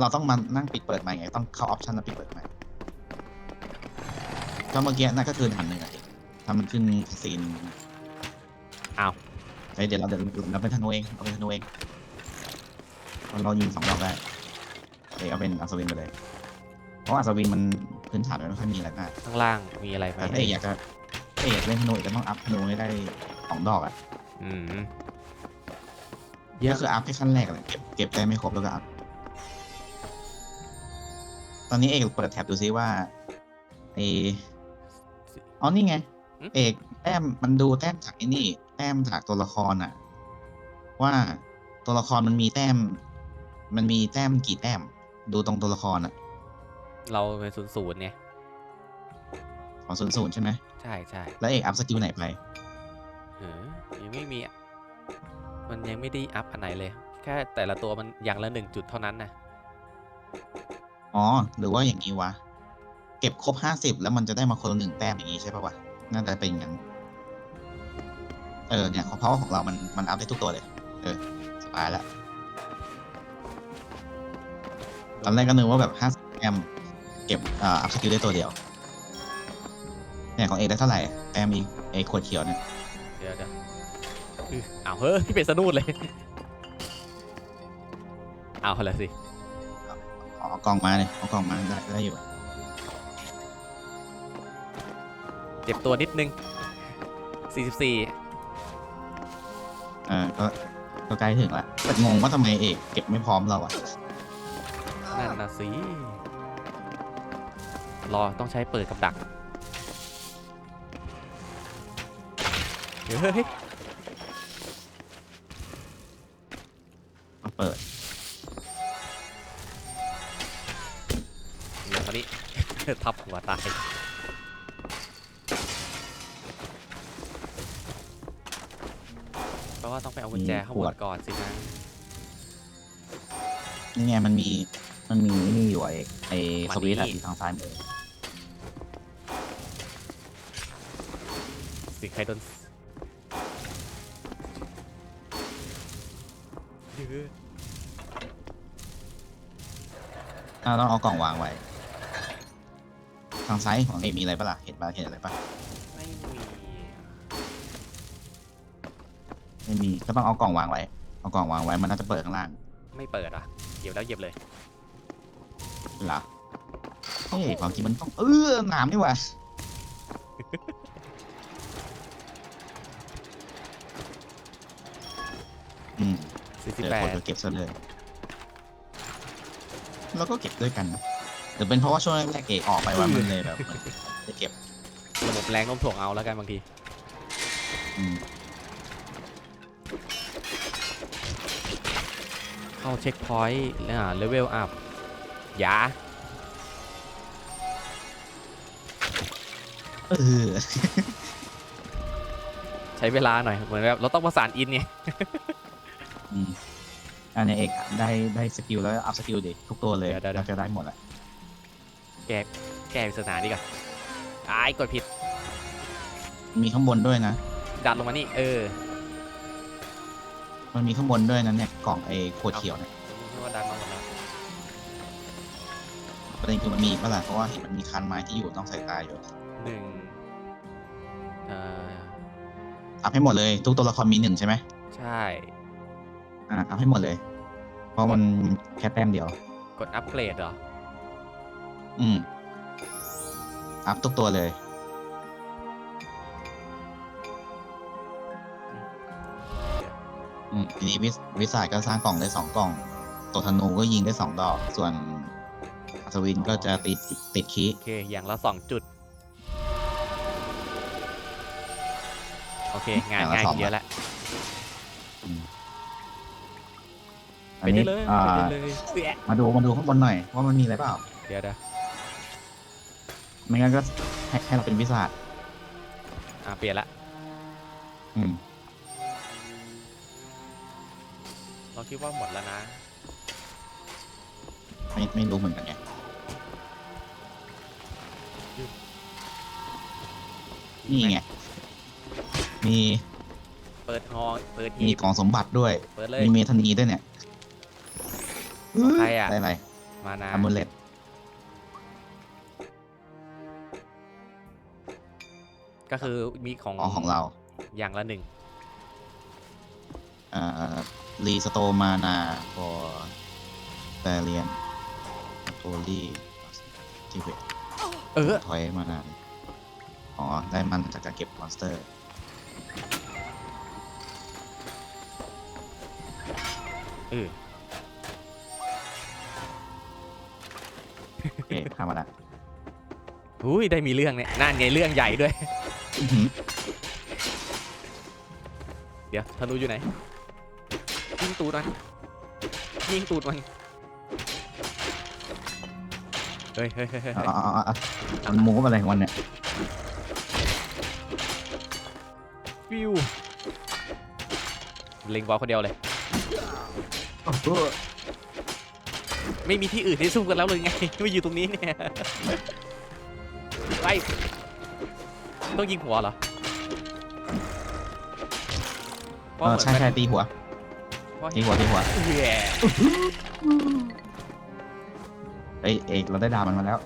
เราต้องมานั่งปิดเปิดใหม่ไงต้องเข้าออปชันแล้วปิดเปิดใหม่ก็เมื่อกี้นั่นก็คือหันหนึ่งอะทำมันขึ้นซีนอ้าวเฮ้ยเดี๋ยวเราเดี๋ยวเราเป็นธนูเองเอาเป็นธนูเองเรายิงสองดอกได้เอ้ยเอาเป็นอัศวินไปเลย เพราะว่าอัศวินมันพื้นฐานมันไม่ค่อยมีอะไรมากข้างล่างมีอะไรไหมแต่ถ้าเอกอยากจะถ้าเอกอยากเล่นธนูเอกก็ต้องอัพธนูให้ได้สองดอกอะอืมเยอะคืออัพแค่ขั้นแรกเลยเก็บเก็บได้ไม่ครบแล้วก็อัพ ตอนนี้เอกเปิดแท็บดูซิว่าไออ๋อนี่ไง เอกแต้มมันดูแต้มจากไอ้นี่ แต้มจากตัวละครอะว่าตัวละครมันมีแต้ม มันมีแต้มกี่แต้ม ดูตรงตัวละครอะเราเป็นศูนย์ศูนย์เนี่ยของศูนย์ศูนย์ใช่ไหมใช่ใช่แล้วเอกอัพสกิลไหนไปเออยังไม่มีอะมันยังไม่ได้อัพอันไหนเลย แค่แต่ละตัวมันอย่างละหนึ่งจุดเท่านั้นนะ อ๋อ หรือว่าอย่างนี้วะ เก็บครบห้าสิบแล้วมันจะได้มาคนละหนึ่งแต้มอย่างนี้ใช่ปะวะ น่าจะเป็นอย่างนั้นเออเนี่ยเพราะของเรามันมันอัพได้ทุกตัวเลย เออสบายแล้วตอนแรกก็นึกว่าแบบห้าสิบแต้มเก็บอ่าอัพสกิลได้ตัวเดียว เนี่ยของเอกได้เท่าไหร่แต้มอีกไอ้ขวดเขียวเนี่ยเดี๋ยวเดี๋ยวอื้ออ้าวเฮ้ยเป็นสนุดเลย เอาละสิ เอากล่องมาเนี่ยเอากล่องมาได้ได้อยู่เจ็บตัวนิดนึง 44เออก็ก็ใกล้ถึงละแต่งงว่าทำไมเอกเก็บไม่พร้อมเราอะนั่นนะสิ รอต้องใช้เปิดกับดัก เฮ้ยต้องเปิด ทับหัวตายเพราะว่าต้องไปเอากุญแจข้างบนก่อนสินะนี่ไงมันมีมันมีนี่อยู่ไอ้ไอ้สวิตช์อะอยู่ทางซ้ายมือสิใครโดนยื้ออ่าต้องเอากล่องวางไว้ ทางซ้ายของเอกมีอะไรปะล่ะ เห็นปะเห็นอะไรปะไม่มีไม่มีก็ต้องเอากล่องวางไว้ เอากล่องวางไว้ มันน่าจะเปิดข้างล่างไม่เปิดอะเหยียบแล้วเหยียบเลยเหรอเฮ้ยความจริงมันต้องเออหนามนี่หว่าอืมเดี๋ยวคนก็48เก็บซะเลย แล้วก็เก็บด้วยกันนะ หรือเป็นเพราะว่าช่วงแรกๆเอกออกไปว่ามันเลยแบบเหมือนจะเก็บระบบแรงโน้มถ่วงเอาแล้วกันบางที อืมเข้าเช็คพอยต์อ่าเลเวลอัพยาเออใช้เวลาหน่อย เหมือนแบบเราต้องประสานอินไงอืมอันนี้เอกได้ได้สกิลแล้วอัพสกิลดิทุกตัวเลยเดี๋ยวๆๆเราจะได้หมดแหละ แก้แก้ปริศนาดีกว่าอ้ายกดผิด มีข้างบนด้วยนะ ดัดลงมานี่ เออมันมีข้างบนด้วยนะเนี่ยกล่องไอ้ขวดเขียวเนี่ยไม่ว่าดันมาหมดแล้วประเด็นคือมันมีเมื่อไหร่เพราะว่าเห็นมันมีคันไม้ที่อยู่ต้องใส่ตาอยู่หนึ่งเอ่ออัพให้หมดเลย ทุกตัวละครมีหนึ่งใช่ไหมใช่ อ่าอัพให้หมดเลย เพราะมันแค่แต้มเดียว กดอัปเกรดเหรอ อืม อัพทุกตัวเลย อืมทีนี้วิสวิสายก็สร้างกล่องได้สองกล่อง ตัวธนูก็ยิงได้สองดอก ส่วนอัศวินก็จะติดติดคีย์โอเคอย่างละสองจุด โอเค งานอย่างละง่ายสองเยอะแล้วอัไปนได้นี้เลยอ่าไปได้เลยเสียมาดูมาดูข้างบนหน่อยว่ามันมีอะไรเปล่า เดี๋ยวเดี๋ยว ไม่งั้นก็ให้ให้เราเป็นวิสาดอ่าเปลี่ยนละ อืม เราคิดว่าหมดแล้วนะ ไม่ไม่รู้เหมือนกันไงนี่ไง มีเปิดฮอเปิดมีหีบกล่องสมบัติด้วย เปิดเลย มีเมทานีด้วยเนี่ยใครอะ ได้อะไรมานา อามูเลต ก็คือมีของอ๋อของเรา อย่างละหนึ่งอ่ารีสโตมานา for แ a เรียนโ o ลีที่เวทเออถอยมานานอ๋อ ได้มันจากการเก็บมอนสเตอร์ เออโอเคข้ามมาละอุ้ยได้มีเรื่องเนี่ยนั่นไงเรื่องใหญ่ด้วย อื้อหือเดี๋ยวธนูอยู่ไหน ยิงตูดมัน ยิงตูดมัน เฮ้ยเฮ้ยเฮ้ยเฮ้ยอ๋ออ๋ออ๋อมันมูฟอะไรของมันเนี่ยฟิวเล็งบอลคนเดียวเลยไม่มีที่อื่นที่สู้กันแล้วเลยไง ไม่อยู่ตรงนี้เนี่ย ไป ต้องยิงหัวเหรอเออใช่ใช่ตีหัวเพราะตีเห็นหัวตีหัวแย่เอ้ยเอกเราได้ดาบมันมาแล้ว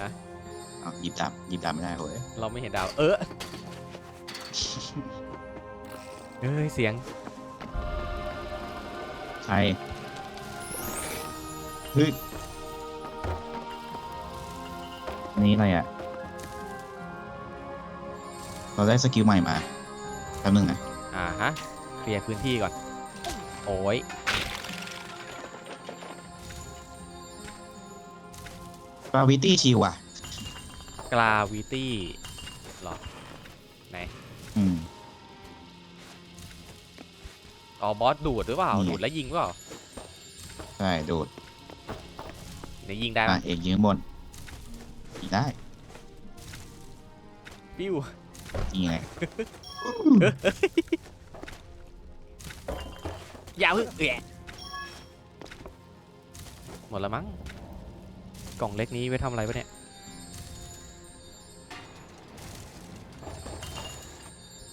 ฮะเอาหยิบดาบหยิบดาบไม่ได้เว้ยเราไม่เห็นดาว เออเฮ้ยเสียงใครเฮ้ยอั นนี้อะไรอะ เราได้สกิลใหม่มาแป๊บนึงนะ อ่าฮะ เคลียร์พื้นที่ก่อน โอ้ยกราวิตี้ชิวอะ กราวิตี้หรอ ไหน อืม อ๋อ บอสดูดหรือเปล่า นี่ไงดูดแล้วยิงหรือเปล่า ใช่โดดไหนยิงได้ไหมอะเอกยืนบนยิง ได้ปิ้วยิงยังไงอยาวเอะแอะหมดแล้วมั้ง กล่องเล็กนี้ไว้ทำอะไรปะเนี่ย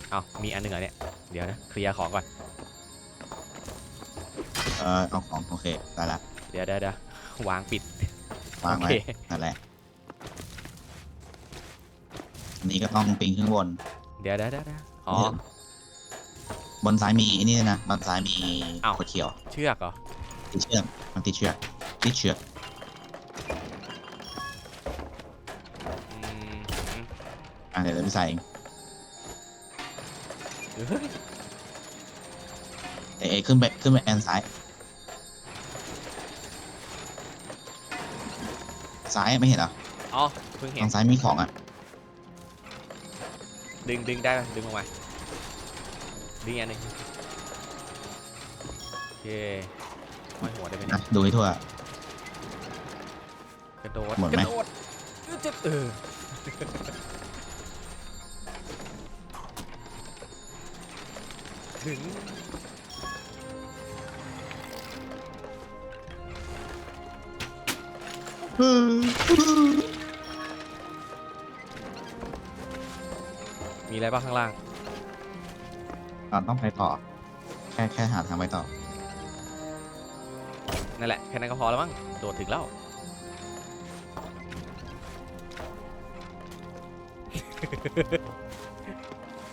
เอามีอันหนึ่งเหรอเนี่ย เดี๋ยวนะ เคลียร์ของก่อน เออเอาของโอเคได้ละเดี๋ยวเดี๋ยวเดี๋ยววางปิด วางโอไว้เค นั่นแหละ อันนี้ก็ต้องปิงขึ้นบน เดี๋ยวเดี๋ยวเดี๋ยวเดี๋ยวอ๋อ บนซ้ายมีไอ้นี่ด้วยนะบนซ้ายมีอ้าว ขวดเขียวเชือกเหรอ ติดเชือกมันติดเชือกติดเชือกอืมอะเดี๋ยวเราไปใส่เองเฮ้ยเอะขึ้นไปขึ้นไปแอนซ้ายซ้ายไม่เห็นเหรออ๋อเพิ่งเห็ทานงซ้ายมีของอะ ดึงดึงได้ปะดึงลงมาดึงอีกอันหนึงโอเคห้อยหัวได้ไหมเนี่นะยดูให้ทั่ว กระโดดหมดไหม กระโดดจะเออถึง มีอะไรบ้างข้างล่าง อะต้องไปต่อ แค่แค่หาทางไปต่อ นั่นแหละ แค่นั้นก็พอแล้วมั้ง โดดถึงแล้ว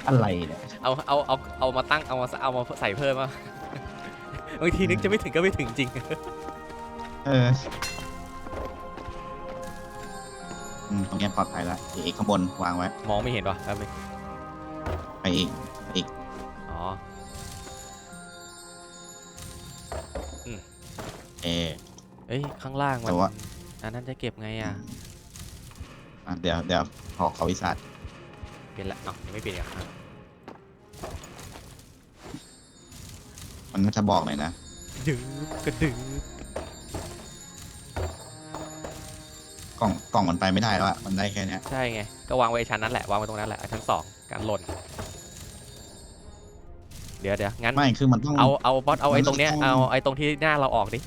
อะไรเนี่ยเอา เอา เอา เอามาตั้ง เอามา เอามาใส่เพิ่มอะบางทีนึกจะไม่ถึงก็ไม่ถึงจริง เอออืมตรงนี้ปลอดภัยแล้วเอกข้างบนวางไว้ มองไม่เห็นวะแป๊บนึง ไปอีกอีกอ๋อเออ เอ้ย ข้างล่างมันแต่ว่า อันนั้นจะเก็บไงอะ อะเดี๋ยวเดี๋ยวขอขอวิสัทเปลี่ยนละเอ้ายังไม่เปลี่ยนอีกอะมันน่าจะบอกหน่อยนะดื้อก็ดื้อกล่องกล่องมันไปไม่ได้แล้วอะมันได้แค่เนี้ยใช่ไง ก็วางไว้ชั้นนั้นแหละ วางไว้ตรงนั้นแหละ ชั้นสองการหล่น เดี๋ยวเดี๋ยวงั้น ไม่คือมันต้อง เอาเอาบอสเอาไอ้ตรงเนี้ยมันต้องเอาไอ้ตรงที่หน้าเราออกดิ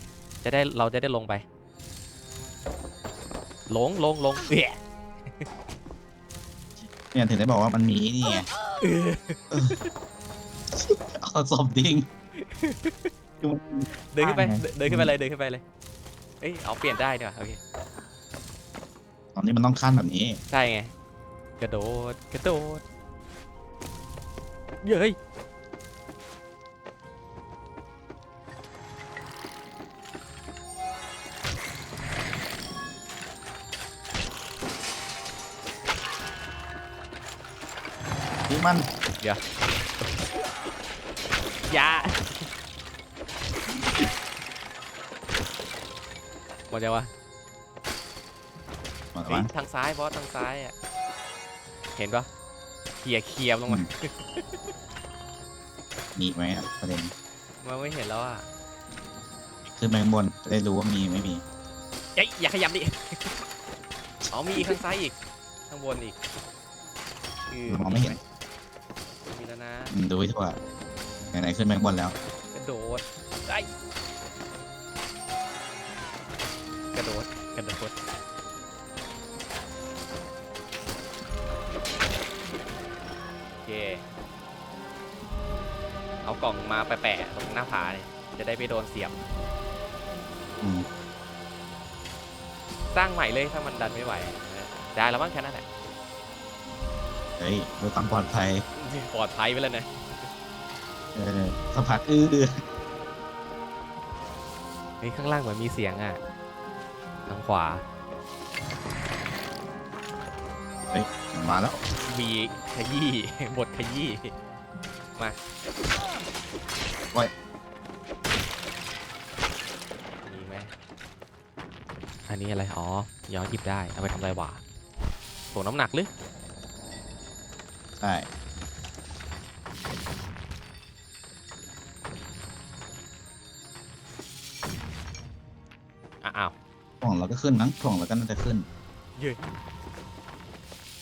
จะได้เราจะได้ลงไป ลงลงลงเอะเนี่ยถึงได้บอกว่ามันมีนี่ไงเอาศพทิ้งเดินขึ้นไปไงเดินเดินขึ้นไปเลยเดินขึ้นไปเลย เอ้ยเอาเปลี่ยนได้ดีกว่าโอเคตอนนี้มันต้องขั้นแบบนี้ ใช่ไง กระโดด กระโดดเย้ย นี่มันอยาหมดยังวะหมดแล้วเฮ้ยมั้งทางซ้ายบอสทางซ้ายอะเห็นปะเคลียร์เคลียร์ลงมามีไหมอะประเด็นมาไม่เห็นแล้วอะขึ้นไปข้างบนจะได้รู้ว่ามีไม่มีเอ้ยอย่าขยับดิอ๋อมีอีกข้างซ้ายอีกข้างบนอีกคือมองไม่เห็น มีแล้วนะ อืมดูให้ทั่วไหนๆขึ้นไปข้างบนแล้ว กระโดดได้กระโดด กระโดด โอเค เอากล่องมาแปะๆตรงหน้าผาเนี่ยจะได้ไม่โดนเสียบ อืมสร้างใหม่เลยถ้ามันดันไม่ไหว ได้แล้วบ้างแค่นั้นแหละ เฮ้ยดูความปลอดภัย ปลอดภัยไปแล้วนะ เออสัมผัสอื้อเฮ้ยข้างล่างเหมือนมีเสียงอะ ทางขวา มาแล้วมีขยี้ บทขยี้ มาโอ้ย มีไหมอันนี้อะไร อ๋อ ย้อนหยิบได้ เอาไปทำอะไรวะถ่วงน้ำหนักหรือ ใช่ อะอ้าวถ่วงเราก็ขึ้นมั้งถ่วงเราก็น่าจะขึ้น ยืน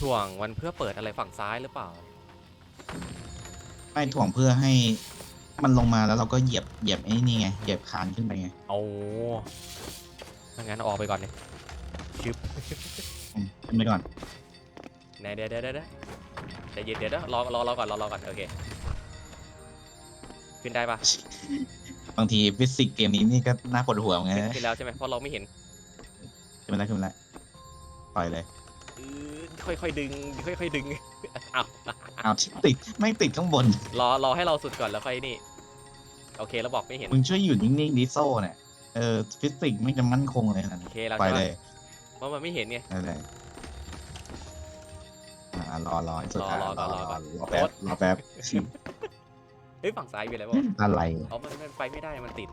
ถ่วงมันเพื่อเปิดอะไรฝั่งซ้ายหรือเปล่า ไม่ถ่วงเพื่อให้มันลงมาแล้วเราก็เหยียบเหยียบไอ้นี่ไงเหยียบคานขึ้นไปไงเอาถ้างั้นเอาออกไปก่อนเลยชึบอืมขึ้นไปก่อนไหนเดี๋ยวเดี๋ยวเดี๋ยวใจเย็นเดี๋ยวเดี๋ยวรอรอรอก่อนรอรอก่อนโอเค ขึ้นได้ปะบางทีฟิสิกส์เกมนี้นี่ก็น่าปวดหัวเหมือนกันขึ้นนะขึ้นแล้วใช่ไหมเพราะเราไม่เห็นขึ้นไปแล้วขึ้นไปแล้วปล่อยเลยอือค่อยๆดึง ค่อยๆดึงเอาอ้าวติดไม่ติดข้างบน รอรอให้เราสุดก่อนแล้วค่อยนี่ โอเคเราบอกไม่เห็นมึงช่วยอยู่นิ่งๆดิโซ่เนี่ยเออฟิสิกส์ไม่จะมั่นคงเลยนะโอเคแล้วปล่อยใช่เลปะยเพราะมันไม่เห็นไงได้เลยอ่ารอรอให้สุดรอท้ายรอก่อนรอก่อนรอแป๊บรอแป๊บ เฮ้ยฝั่งซ้ายมีอะไรบ้างอะไรเอามันมันไปไม่ได้มันติด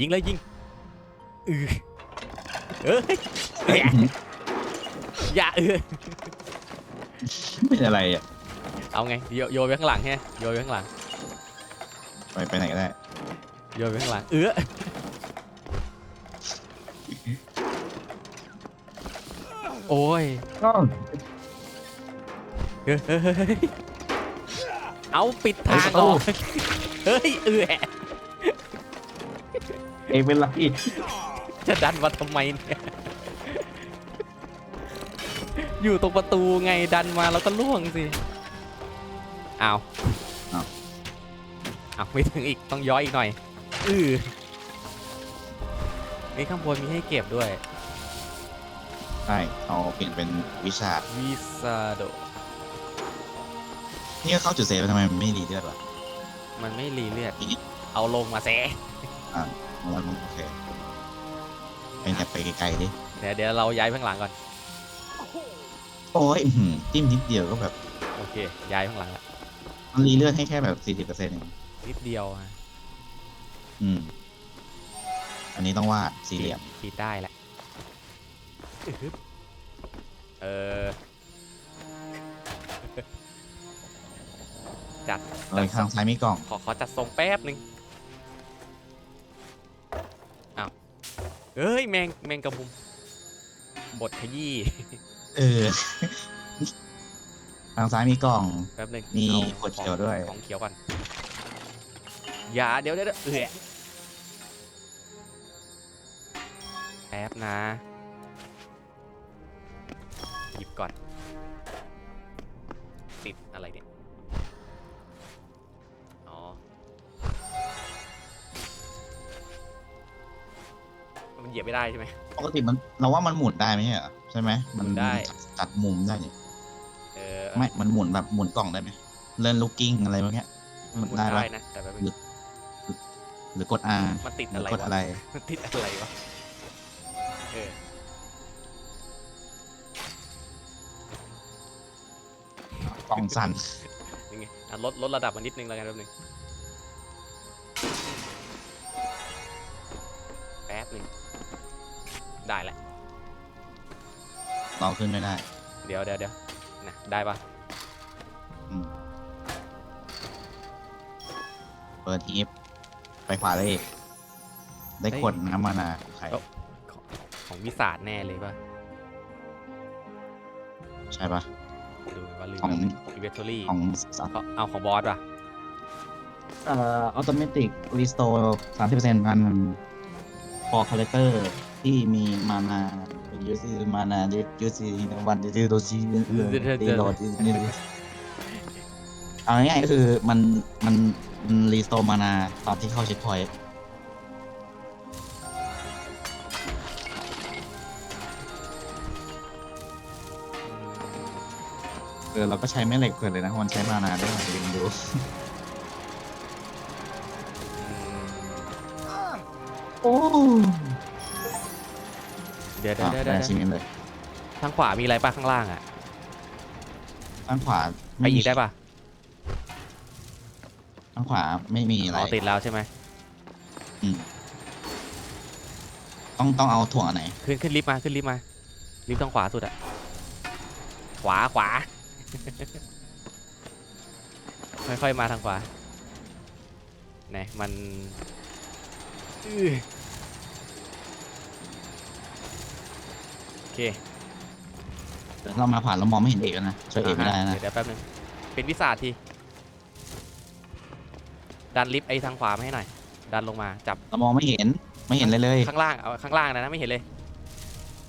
ยิงเลยยิงอือเอ้ยอย่าเออเป็นอะไรอะเอาไงโยโยนไปข้างหลังแฮะโยนไปข้างหลังไปไปไหนก็ได้โยนไปข้างหลังเออโอ้ย เฮ้ยเฮ้ยเฮ้ยเอาปิดทางออกเฮ้ยเออเองเป็นไรจะดันมาทำไมเนี่ยอยู่ตรงประตูไงดันมาแล้วก็ล่วงสิอ้าวอ้าวไม่ถึงอีกต้องย้อยอีกหน่อยอือนี่ข้างบนมีให้เก็บด้วยใช่เอาเปลี่ยนเป็นวิชาวิซาโด นี่ก็เข้าจุดเซฟแล้วทำไมมันไม่ดีเลือดวะมันไม่รีเลือด เอาลงมาแซะแล้วมันโอเคไปเนี่ยไปไกลๆดิเดี๋ยวเดี๋ยวเราย้ายไปข้างหลังก่อน โอ้ยอื้อหือจิ้มนิดเดียวก็แบบโอเค ย้ายไปข้างหลังละมันรีเลือดให้แค่แบบสี่สิบเปอร์เซ็นต์เองนิดเดียวอะอืม อันนี้ต้องวาดสี่เหลี่ยม ขีดได้แหละอึ๊บเออ จัดเอ้ยข้างซ้ายมีกล่อง ขอขอจัดทรงแป๊บหนึ่งอ้าวเฮ้ยแมงแมงกระพุมบทขยี้ เออ ทางซ้ายมีกล่อง แป๊บหนึ่งมีอาขวดเขียวด้วย ของเขียวก่อนอย่าเดี๋ยวเดี๋ยวเดี๋ยวเอ้ยแป๊บนะ หยิบก่อน ติดอะไรเนี่ย เหยียบไม่ได้ใช่ไหม ปกติมันเราว่ามันหมุนได้ไหมใช่เหรอใช่ไหมมันได้จัดจัดมุมได้นี่เออไม่มันหมุนแบบหมุนกล่องได้ไหมเลื่อนลูกกิ้งอะไรพวกเนี้ยมันหมุนได้ได้ปะนะ แต่แบบหรือกด R มันติดหรือะไรอกดวะอะไร มันติดอะไรวะ เออ กล่องสั่นนี่ไงอะลดลดระดับมานิดนึงแล้วกันแป๊บนึงแป๊บนึง ได้แหละเราขึ้นไม่ได้ เดี๋ยวเดี๋ยวเดี๋ยวนะได้ปะอืม เปิดทีฟไปขวาเลย ได้ขวดน้ำมานาใครของวิสาดแน่เลยปะใช่ปะ ดูว่าลืมของ อิเวนทอรี่ของสัเอาเอาของบอสป่ะเอ่อออโตเมติกรีสโตร์สามสิบเปอร์เซ็นต์พันพอคาแรคเตอร์ ที่มีมานายูซีมานาเยูซีวันยูโดซีดีโหลดนี่เอาง่ายๆก็คือมันมันมันรีสโตรมานาตอนที่เข้าเช็คพอยต์เออเราก็ใช้แม่เหล็กเผื่อเลยนะมันใช้มานาได้วยลืมดูโอ้ ดี๋ยวเดี๋ยวเดี๋ยวเดี๋ได้ยวชิ้นนี้เลยทางขวามีอะไรป่ะข้างล่างอะข้างขวาไปอีกได้ป่ะข้างขวาไม่มีอะไร อ๋อติดแล้วใช่ไหมอืมต้องต้องเอาถ่วงอันไหน ขึ้นขึ้นลิฟต์มาขึ้นลิฟต์มาลิฟต์ทางขวาสุดอะขวาขวา ค่อยๆมาทางขวาไหนมันอื้อ เคแต่เรามาผ่านเรามองไม่เห็นเอกแล้วนะช่วยเอกไม่ได้นะเดี๋ยวเดี๋ยวแป๊บนึงเป็นวิสาที ดันลิฟต์ไอ้ทางขวามาให้หน่อย ดันลงมาจับ เรามองไม่เห็นไม่เห็นเลยเลย ข้างล่าง เอาข้างล่างนะนะไม่เห็นเลย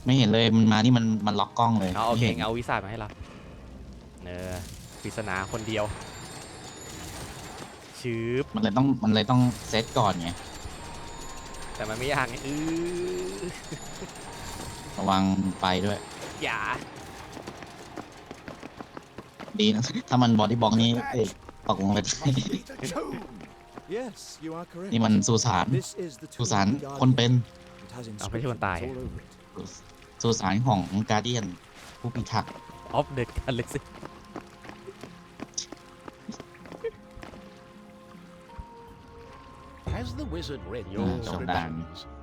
ไม่เห็นเลยมันมานี่มันมันล็อกกล้องเลยเอาโอเคไม่ห็นเอาวิสามาให้เราเออปริศนาคนเดียว ชืบมันเลยต้องมันเลยต้องเซตก่อนไงแต่มันไม่ยากไงอื้อ ระวังไปด้วย อย่า ดีนะ ถ้ามันบอดี้บล็อกนี้เอกตกลงไป Yes, you are correct. นี่มันสุสาน This is the สุ tomb สาร of the คนเป็น Guardian. It has เอาไม่ใช่คนตาย inscriptions all over it. สุสานของการเดียน ผู้พิทักษ์ ออฟเดอะกาแล็กซี่ Has the wizard read Ah,